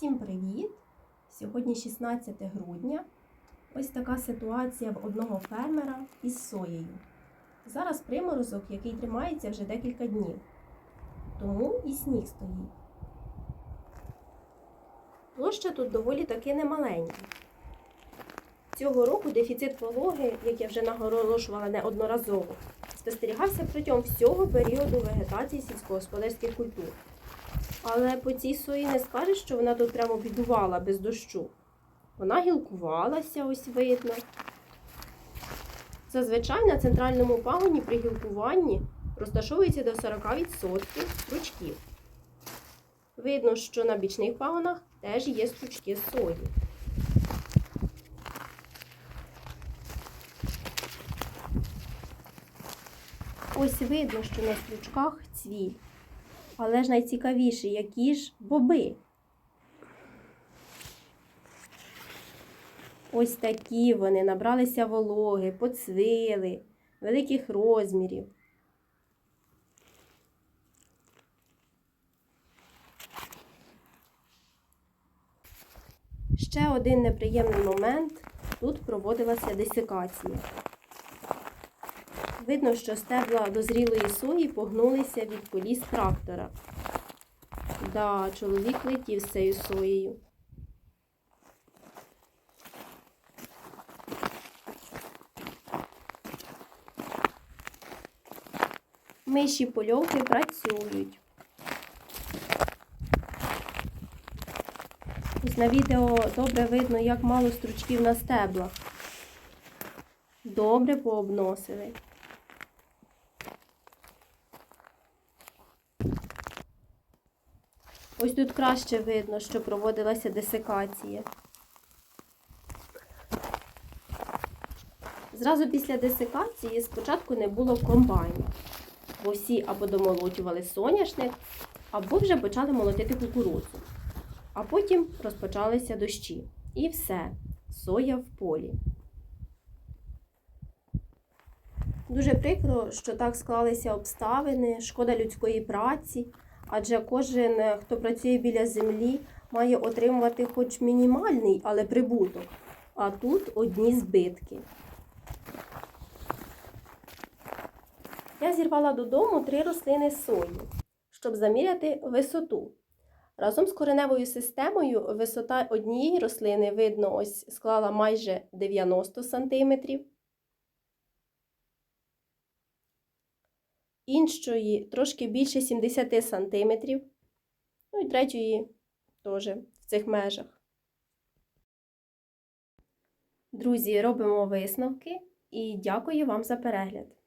Всім привіт! Сьогодні 16 грудня. Ось така ситуація в одного фермера із соєю. Зараз приморозок, який тримається вже декілька днів. Тому і сніг стоїть. Площа тут доволі таки немаленька. Цього року дефіцит вологи, як я вже наголошувала неодноразово, спостерігався протягом всього періоду вегетації сільськогосподарських культур. Але по цій сої не скажеш, що вона тут прямо бідувала без дощу. Вона гілкувалася, ось видно. Зазвичай на центральному пагоні при гілкуванні розташовується до 40% стручків. Видно, що на бічних пагонах теж є стручки сої. Ось видно, що на стручках цвіль. Але ж найцікавіше, які ж боби. Ось такі вони набралися вологи, поцвили, великих розмірів. Ще один неприємний момент. Тут проводилася десикація. Видно, що стебла дозрілої сої погнулися від коліс трактора. Да, чоловік летів з цією соєю. Миші польовки працюють. Ось на відео добре видно, як мало стручків на стеблах. Добре пообносили. Ось тут краще видно, що проводилася десикація. Зразу після десикації спочатку не було комбайну, бо всі або домолотювали соняшник, або вже почали молотити кукурудзу. А потім розпочалися дощі. І все, соя в полі. Дуже прикро, що так склалися обставини, шкода людської праці, адже кожен, хто працює біля землі, має отримувати хоч мінімальний, але прибуток. А тут одні збитки. Я зірвала додому три рослини сої, щоб заміряти висоту. Разом з кореневою системою висота однієї рослини, видно, ось склала майже 90 см. Іншої трошки більше 70 см, ну і третьої теж в цих межах. Друзі, робимо висновки і дякую вам за перегляд.